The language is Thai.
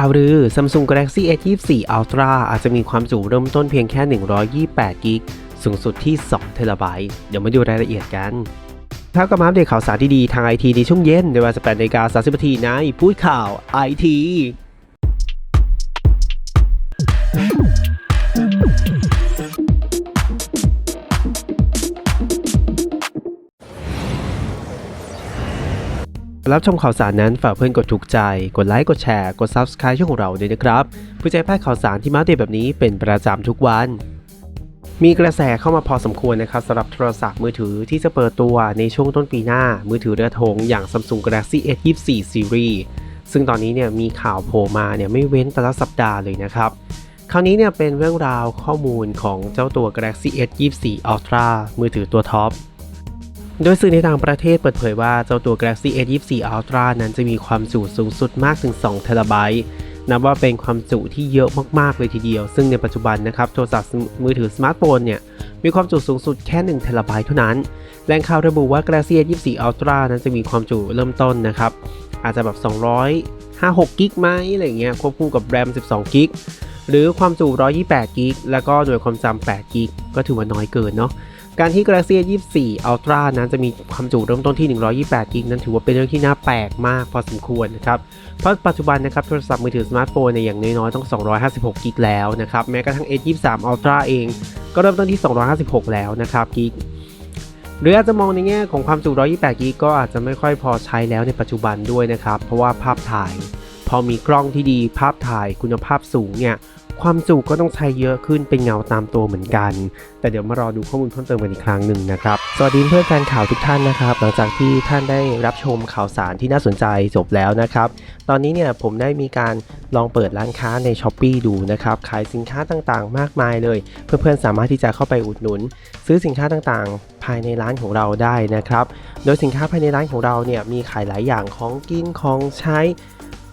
ข่าวลือ Samsung Galaxy S24 Ultra อาจจะมีความจุเริ่มต้นเพียงแค่ 128 กิก สูงสุดที่ 2 เทราไบต์ เดี๋ยวมาดูรายละเอียดกันครับก็มาอัปเดตข่าวสารดีๆ ทางไอทีในช่วงเย็นในเวลา18นาฬิกา30นาทีในพูดข่าวไอที รับชมข่าวสารนั้นฝากเพื่อนกดถูกใจ กดไลค์กดแชร์กด Subscribe ช่องของเราด้วยนะครับเพื่อจะให้พลาดข่าวสารที่มาเดตแบบนี้เป็นประจำทุกวันมีกระแสเข้ามาพอสมควรนะครับสำหรับโทรศัพท์มือถือที่จะเปิดตัวในช่วงต้นปีหน้า มือถือเรือธงอย่าง Samsung Galaxy S24 Series ซึ่งตอนนี้เนี่ยมีข่าวโผล่มาเนี่ยไม่เว้นแต่ละสัปดาห์เลยนะครับ คราวนี้เนี่ยเป็นเรื่องราวข้อมูลของเจ้าตัว Galaxy S24 Ultra มือถือตัวท็อป โดยสื่อในต่างประเทศเปิดเผยว่าเจ้าตัว Galaxy S24 Ultra นั้นจะมีความจุสูงสุดมากถึง2เทราไบต์นับว่าเป็นความจุที่เยอะมากๆเลยทีเดียว ซึ่งในปัจจุบันนะครับโทรศัพท์มือถือสมาร์ทโฟนเนี่ยมีความจุสูงสุดแค่1เทราไบต์เท่านั้น แหล่งข่าวระบุว่า Galaxy S24 Ultra นั้นจะมีความจุเริ่มต้นนะครับอาจจะแบบ200 56กิกไหมอะไรเงี้ยควบคู่กับ RAM 12กิกหรือความจุ128กิกแล้วก็หน่วยความจำ8กิกก็ถือว่าน้อยเกินเนาะ การที่ Galaxy S24 Ultra นั้นจะมีความจุเริ่มต้นที่ 128กิกนั้นถือว่าเป็นเรื่องที่น่าแปลกมากพอสมควรนะครับ เพราะปัจจุบันนะครับโทรศัพท์มือถือสมาร์ทโฟนเนี่ยอย่างน้อยๆต้อง 256กิกแล้วนะครับ แม้กระทั่ง S23 Ultra เอง ก็เริ่มต้นที่ 256 แล้วนะครับกิกหรืออาจจะมองในแง่ของความจุ 128กิกก็อาจจะไม่ค่อยพอใช้แล้วในปัจจุบันด้วยนะครับ เพราะว่าภาพถ่าย พอมีกล้องที่ดีภาพถ่ายคุณภาพสูงเนี่ย ความจุก็ต้องใช้เยอะขึ้นเป็นเงาตามตัวเหมือนกัน แต่เดี๋ยวมารอดูข้อมูลเพิ่มเติมกันอีกครั้งหนึ่งนะครับ สวัสดีเพื่อนแฟนข่าวทุกท่านนะครับ หลังจากที่ท่านได้รับชมข่าวสารที่น่าสนใจจบแล้วนะครับ ตอนนี้เนี่ยผมได้มีการลองเปิดร้านค้าใน s h อ p e e ดูนะครับ ขายสินค้าต่างๆ มากมายเลย เพื่อนๆสามารถที่จะเข้าไปอุดหนุน ซื้อสินค้าต่างๆ ภายในร้านของเราได้นะครับ โดยสินค้าภายในร้านของเราเนี่ยมีขายหลายอย่างของกินของใช้